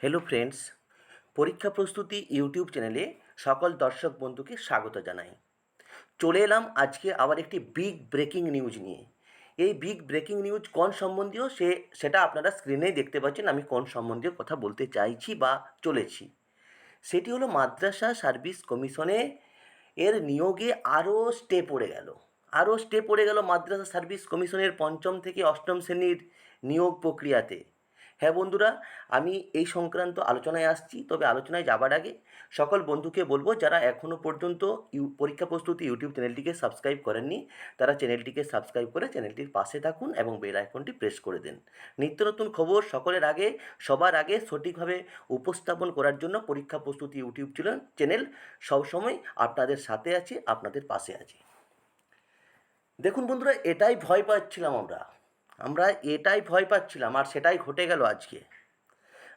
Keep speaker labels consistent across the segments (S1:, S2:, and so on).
S1: Hello friends পরীক্ষা প্রস্তুতি YouTube চ্যানেলে সকল দর্শক বন্ধুকে স্বাগত জানাই। চলে এলাম আজকে আবার একটি বিগ ব্রেকিং নিউজ নিয়ে। এই বিগ ব্রেকিং নিউজ কোন সম্বন্ধীয়? সে, সেটা আপনারা স্ক্রিনেই দেখতে পাচ্ছেন, আমি কোন সম্বন্ধীয় কথা বলতে চাইছি বা চলেছি। সেটি হলো মাদ্রাসা সার্ভিস কমিশনে এর নিয়োগে আরও স্টে পড়ে গেল। আরও স্টে পড়ে গেল মাদ্রাসা সার্ভিস কমিশনের পঞ্চম থেকে অষ্টম শ্রেণির নিয়োগ প্রক্রিয়াতে। হ্যাঁ বন্ধুরা, আমি এই সংক্রান্ত আলোচনায় আসছি। তবে আলোচনায় যাবার আগে সকল বন্ধুকে বলব, যারা এখনও পর্যন্ত ইউ, পরীক্ষা প্রস্তুতি ইউটিউব চ্যানেলটিকে সাবস্ক্রাইব করেননি, তারা চ্যানেলটিকে সাবস্ক্রাইব করে চ্যানেলটির পাশে থাকুন এবং বেল আইকনটি প্রেস করে দিন। নিত্য নতুন খবর সকলের আগে, সবার আগে সঠিকভাবে উপস্থাপন করার জন্য পরীক্ষা প্রস্তুতি ইউটিউব চ্যানেল সবসময় আপনাদের সাথে আছে, আপনাদের পাশে আছে। দেখুন বন্ধুরা, এটাই ভয় পাচ্ছিলাম আমরা। আমরা এটাই ভয় পাচ্ছিলাম আর সেটাই ঘটে গেল আজকে।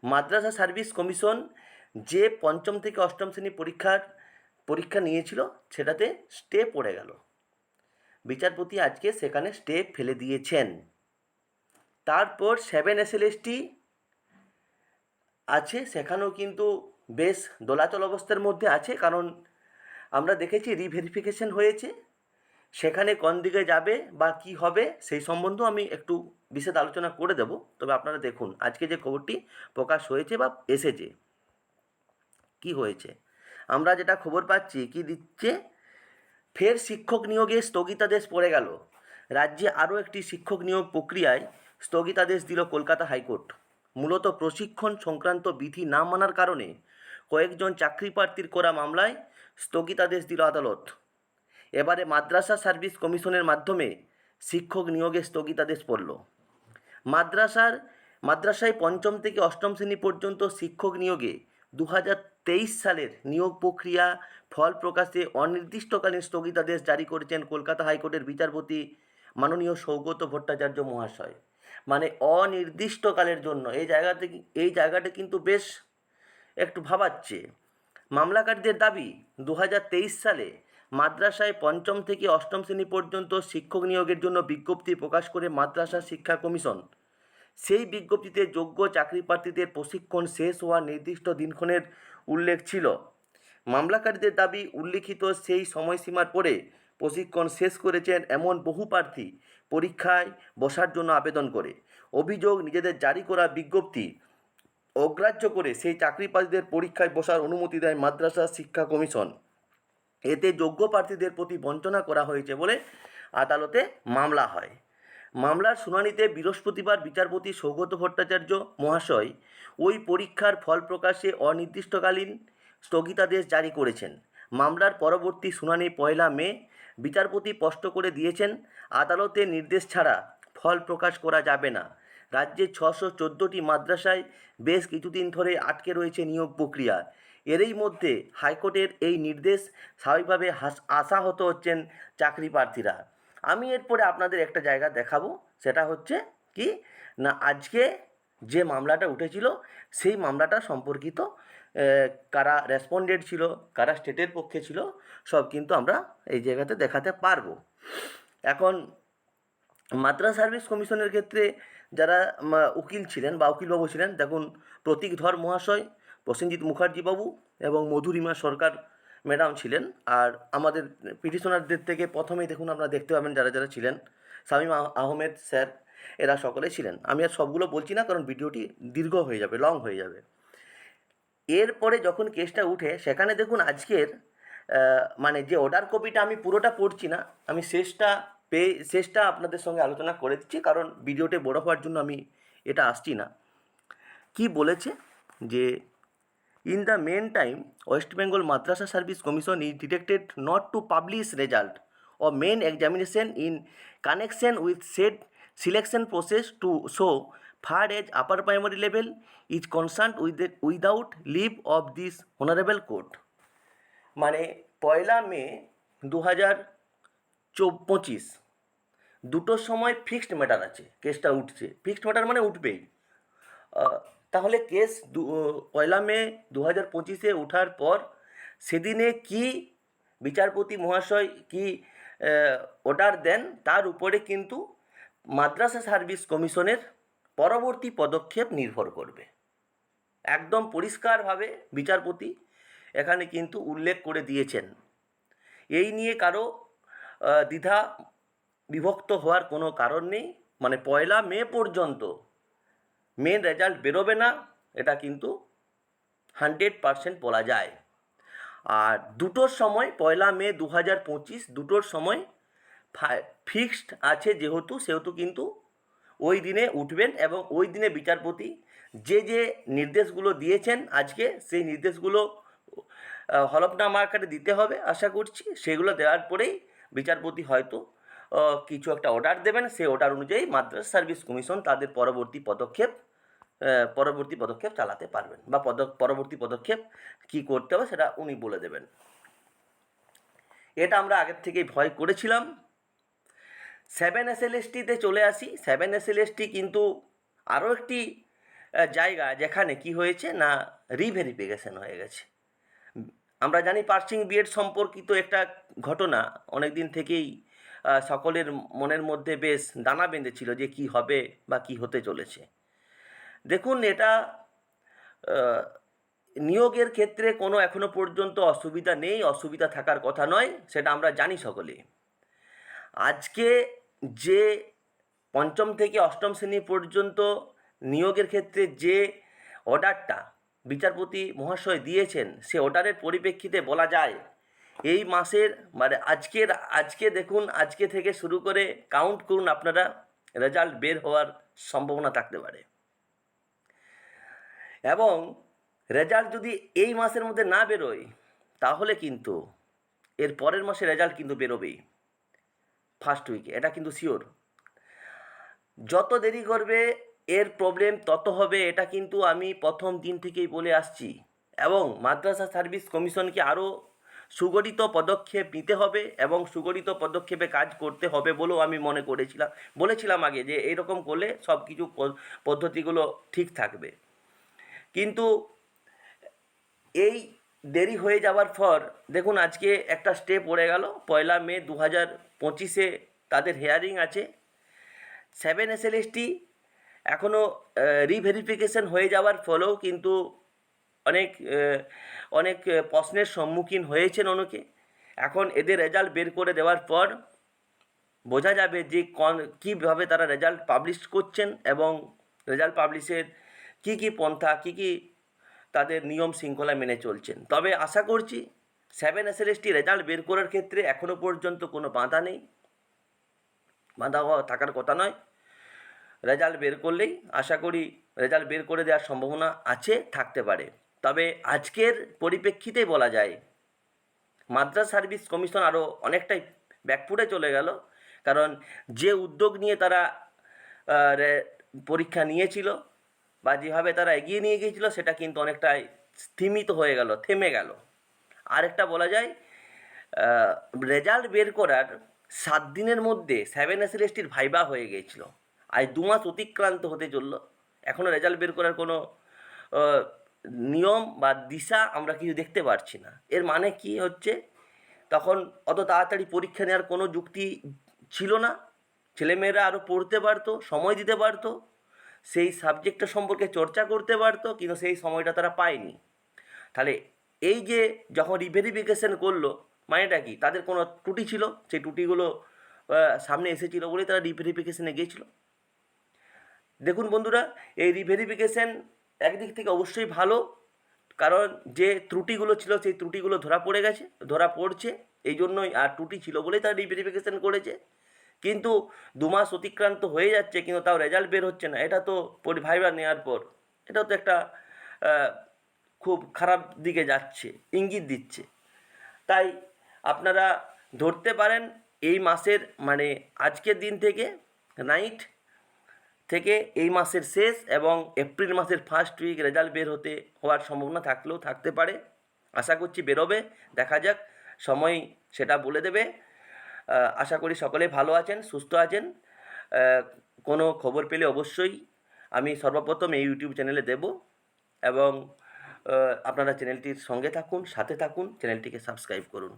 S1: মাদ্রাসা সার্ভিস কমিশন যে পঞ্চম থেকে অষ্টম শ্রেণি পরীক্ষার, পরীক্ষা নিয়েছিল, সেটাতে স্টে পড়ে গেল। বিচারপতি আজকে সেখানে স্টে ফেলে দিয়েছেন। তারপর সেভেন এসএলএসটি আছে, সেখানেও কিন্তু বেশ দোলাচল অবস্থার মধ্যে আছে, কারণ আমরা দেখেছি রিভেরিফিকেশন হয়েছে। সেখানে কোন দিকে যাবে বা কি হবে সেই সম্বন্ধেও আমি একটু বিশেষ আলোচনা করে দেব। তবে আপনারা দেখুন, আজকে যে খবরটি প্রকাশ হয়েছে বা এসেছে, কি হয়েছে? আমরা যেটা খবর পাচ্ছি, কি দিচ্ছে? ফের শিক্ষক নিয়োগে স্থগিতাদেশ পড়ে গেল। রাজ্যে আরও একটি শিক্ষক নিয়োগ প্রক্রিয়ায় স্থগিতাদেশ দিল কলকাতা হাইকোর্ট। মূলত প্রশিক্ষণ সংক্রান্ত বিধি না মানার কারণে কয়েকজন চাকরি প্রার্থীর করা মামলায় স্থগিতাদেশ দিল আদালত। এবারে মাদ্রাসা সার্ভিস কমিশনের মাধ্যমে শিক্ষক নিয়োগে স্থগিতাদেশ পড়ল। মাদ্রাসার, মাদ্রাসায় পঞ্চম থেকে অষ্টম শ্রেণি পর্যন্ত শিক্ষক নিয়োগে দু সালের নিয়োগ প্রক্রিয়া ফল প্রকাশে অনির্দিষ্টকালীন স্থগিতাদেশ জারি করেছেন কলকাতা হাইকোর্টের বিচারপতি মাননীয় সৌগত ভট্টাচার্য মহাশয়। মানে অনির্দিষ্টকালের জন্য। এই জায়গাতে এই জায়গাটা কিন্তু বেশ একটু ভাবাচ্ছে। মামলাকারীদের দাবি দু হাজার তেইশ সালে মাদ্রাসায় পঞ্চম থেকে অষ্টম শ্রেণি পর্যন্ত শিক্ষক নিয়োগের জন্য বিজ্ঞপ্তি প্রকাশ করে মাদ্রাসা শিক্ষা কমিশন। সেই বিজ্ঞপ্তিতে যোগ্য চাকরি প্রার্থীদের প্রশিক্ষণ শেষ হওয়ার নির্দিষ্ট দিনক্ষণের উল্লেখ ছিল। মামলাকারীদের দাবি, উল্লিখিত সেই সময়সীমার পরে প্রশিক্ষণ শেষ করেছেন এমন বহু প্রার্থী পরীক্ষায় বসার জন্য আবেদন করে। অভিযোগ, নিজেদের জারি করা বিজ্ঞপ্তি অগ্রাহ্য করে সেই চাকরি পরীক্ষায় বসার অনুমতি দেয় মাদ্রাসা শিক্ষা কমিশন। এতে যোগ্য প্রার্থীদের প্রতি বঞ্চনা করা হয়েছে বলে আদালতে মামলা হয়। মামলার শুনানিতে বৃহস্পতিবার বিচারপতি সৌগত ভট্টাচার্য মহাশয় ওই পরীক্ষার ফল প্রকাশে অনির্দিষ্টকালীন স্থগিতাদেশ জারি করেছেন। মামলার পরবর্তী শুনানি পয়লা মে, বিচারপতি স্পষ্ট করে দিয়েছেন আদালতের নির্দেশ ছাড়া ফল প্রকাশ করা যাবে না। রাজ্যের ছশো চোদ্দোটি মাদ্রাসায় বেশ কিছুদিন ধরে আটকে রয়েছে নিয়োগ প্রক্রিয়া। এরই মধ্যে হাইকোর্টের এই নির্দেশ স্বাভাবিকভাবে হাস- আশাহত হচ্ছেন চাকরি প্রার্থীরা আমি এরপরে আপনাদের একটা জায়গা দেখাবো, সেটা হচ্ছে কি, না, আজকে যে মামলাটা উঠেছিল, সেই মামলাটা সম্পর্কিত কারা রেসপন্ডেড ছিল, কারা স্টেটের পক্ষে ছিল, সব কিন্তু আমরা এই জায়গাতে দেখাতে পারব। এখন মাদ্রাসা সার্ভিস কমিশনের ক্ষেত্রে যারা উকিল ছিলেন বা উকিলবাবু ছিলেন, দেখুন প্রতীক ধর মহাশয় প্রসেনজিৎ মুখার্জি বাবু এবং মধুরিমা সরকার ম্যাডাম ছিলেন। আর আমাদের পিটিশনারদের থেকে প্রথমেই দেখুন আপনারা দেখতে পাবেন যারা যারা ছিলেন। শামীম আহমেদ স্যার, এরা সকলে ছিলেন। আমি আর সবগুলো বলছি না, কারণ ভিডিওটি দীর্ঘ হয়ে যাবে, লং হয়ে যাবে। এরপরে যখন কেসটা উঠে, সেখানে দেখুন আজকের মানে যে অর্ডার কপিটা আমি পুরোটা পড়ছি না, আমি শেষটা পেয়ে শেষটা আপনাদের সঙ্গে আলোচনা করে দিচ্ছি, কারণ ভিডিওটি বড় হওয়ার জন্য আমি এটা আসছি না। কি বলেছে? যে in the meantime West Bengal Madrasah service commission is detected not to publish result of main examination in connection with set selection process to so far as upper primary level is concern with without leave of this honourable court মানে পয়লা মে দু হাজার পঁচিশ দুটোর সময় fixed matter আছে কেসটা উঠছে। ফিক্সড ম্যাটার মানে উঠবেই। তাহলে কেস পয়লা মে দু হাজার পঁচিশে ওঠার পর সেদিনে কি বিচারপতি মহাশয় কি অর্ডার দেন, তার উপরে কিন্তু মাদ্রাসা সার্ভিস কমিশনের পরবর্তী পদক্ষেপ নির্ভর করবে। একদম পরিষ্কারভাবে বিচারপতি এখানে কিন্তু উল্লেখ করে দিয়েছেন। এই নিয়ে কারও দ্বিধা বিভক্ত হওয়ার কোনো কারণ নেই। মানে পয়লা মে পর্যন্ত মেন রেজাল্ট বেরোবে না, এটা কিন্তু হান্ড্রেড পারসেন্ট বলা যায়। আর দুটোর সময়, পয়লা মে দু হাজার পঁচিশ, দুটোর সময় ফিক্সড আছে যেহেতু, সেহেতু কিন্তু ওই দিনে উঠবেন এবং ওই দিনে বিচারপতি যে যে নির্দেশগুলো দিয়েছেন আজকে, সেই নির্দেশগুলো হলফনামা আকারে দিতে হবে আশা করছি। সেগুলো দেওয়ার পরেই বিচারপতি হয়তো কিছু একটা অর্ডার দেবেন। সেই অর্ডার অনুযায়ী মাদ্রাস সার্ভিস কমিশন তাদের পরবর্তী পদক্ষেপ পরবর্তী পদক্ষেপ চালাতে পারবেন বা পদ, পরবর্তী পদক্ষেপ কী করতে হবে সেটা উনি বলে দেবেন। এটা আমরা আগের থেকেই ভয় করেছিলাম। সেভেন এসএলএসটিতে চলে আসি। সেভেন এসএলএসটি কিন্তু আরও একটি জায়গা যেখানে কি হয়েছে না রিভেরিফিকেশন হয়ে গেছে। আমরা জানি পার্সিং বিএড সম্পর্কিত একটা ঘটনা অনেক দিন থেকেই সকলের মনের মধ্যে বেশ দানা বেঁধেছিল যে কি হবে বা কি হতে চলেছে। দেখুন, এটা নিয়োগের ক্ষেত্রে কোনো এখনও পর্যন্ত অসুবিধা নেই, অসুবিধা থাকার কথা নয়, সেটা আমরা জানি সকলে আজকে যে পঞ্চম থেকে অষ্টম শ্রেণি পর্যন্ত নিয়োগের ক্ষেত্রে যে অর্ডারটা বিচারপতি মহাশয় দিয়েছেন, সে অর্ডারের পরিপ্রেক্ষিতে বলা যায়, এই মাসের মানে আজকের, আজকে দেখুন, আজকে থেকে শুরু করে কাউন্ট করুন, আপনারা রেজাল্ট বের হওয়ার সম্ভাবনা থাকতে পারে। এবং রেজাল্ট যদি এই মাসের মধ্যে না বেরোয়, তাহলে কিন্তু এর পরের মাসে রেজাল্ট কিন্তু বেরোবেই। ফার্স্ট উইকে এটা কিন্তু শিওর যত দেরি করবে, এর প্রবলেম তত হবে, এটা কিন্তু আমি প্রথম দিন থেকেই বলে আসছি। এবং মাদ্রাসা সার্ভিস কমিশনকে আরও সুগঠিত পদক্ষেপ নিতে হবে এবং সুগঠিত পদক্ষেপে কাজ করতে হবে বলেও আমি মনে করেছিলাম, বলেছিলাম আগে যে এইরকম করলে সব কিছু পদ্ধতিগুলো ঠিক থাকবে। কিন্তু এই দেরি হয়ে যাওয়ার পর, দেখুন আজকে একটা স্টে পড়ে গেল। পয়লা মে দু হাজার পঁচিশে তাদের হেয়ারিং আছে। সেভেন এস এসএলএসটি এখনও রিভেরিফিকেশন হয়ে যাওয়ার ফলেও কিন্তু অনেক অনেক প্রশ্নের সম্মুখীন হয়েছেন অনেকে। এখন এদের রেজাল্ট বের করে দেওয়ার পর বোঝা যাবে যে কন, কীভাবে তারা রেজাল্ট পাবলিশ করছেন এবং রেজাল্ট পাবলিশের কী কী পন্থা, কী কী তাদের নিয়ম শৃঙ্খলা মেনে চলছেন। তবে আশা করছি সেভেন এসএলএসটি রেজাল্ট বের করার ক্ষেত্রে এখনও পর্যন্ত কোনো বাধা নেই। বাধা থাকার কথা নয়। রেজাল্ট বের করলেই আশা করি রেজাল্ট বের করে দেওয়ার সম্ভাবনা আছে, থাকতে পারে। তবে আজকের পরিপ্রেক্ষিতে বলা যায়, মাদ্রাস সার্ভিস কমিশন আরও অনেকটাই ব্যাকফুটে চলে গেল। কারণ যে উদ্যোগ নিয়ে তারা পরীক্ষা নিয়েছিল বা যেভাবে তারা এগিয়ে নিয়ে গিয়েছিল, সেটা কিন্তু অনেকটাই স্থিমিত হয়ে গেল, থেমে গেল। আরেকটা বলা যায় রেজাল্ট বের করার সাত দিনের মধ্যে সেভেন এসএলএসটির ভাইবা হয়ে গিয়েছিল। আজ দু মাস অতিক্রান্ত হতে চলল। এখনও রেজাল্ট বের করার কোনো নিয়ম বা দিশা আমরা কিছু দেখতে পারছি না। এর মানে কি হচ্ছে, তখন অত তাড়াতাড়ি পরীক্ষা নেওয়ার কোনো যুক্তি ছিল না। ছেলেমেয়েরা আরও পড়তে পারতো, সময় দিতে পারতো সেই সাবজেক্টটা সম্পর্কে চর্চা করতে পারতো, কিন্তু সেই সময়টা তারা পায়নি। তাহলে এই যে যখন রিভেরিফিকেশন করল, মানেটা কি? তাদের কোনো ত্রুটি ছিল? সেই ত্রুটিগুলো সামনে এসেছিল বলেই তারা রিভেরিফিকেশনে গিয়েছিল? দেখুন বন্ধুরা, এই রিভেরিফিকেশন একদিক থেকে অবশ্যই ভালো, কারণ যে ত্রুটিগুলো ছিল, সেই ত্রুটিগুলো ধরা পড়ে গেছে, ধরা পড়ছে এই জন্যই আর ত্রুটি ছিল বলেই তারা রিভেরিফিকেশন করেছে। কিন্তু দু মাস অতিক্রান্ত হয়ে যাচ্ছে, কিন্তু তাও রেজাল্ট বের হচ্ছে না। এটা তো পরি ভাইবা নেওয়ার পর। এটাও তো একটা খুব খারাপ দিকে যাচ্ছে, ইঙ্গিত দিচ্ছে। তাই আপনারা ধরতে পারেন এই মাসের মানে আজকের দিন থেকে নাইট থেকে এই মাসের শেষ এবং এপ্রিল মাসের ফার্স্ট উইক রেজাল্ট বের হতে হওয়ার সম্ভাবনা থাকলেও থাকতে পারে। আশা করছি বেরোবে। দেখা যাক, সময় সেটা বলে দেবে। আশা করি সকলে ভালো আছেন, সুস্থ আছেন। কোনো খবর পেলে অবশ্যই আমি সর্বপ্রথম এই ইউটিউব চ্যানেলে দেব এবং আপনারা চ্যানেলটির সঙ্গে থাকুন, সাথে থাকুন, চ্যানেলটিকে সাবস্ক্রাইব করুন।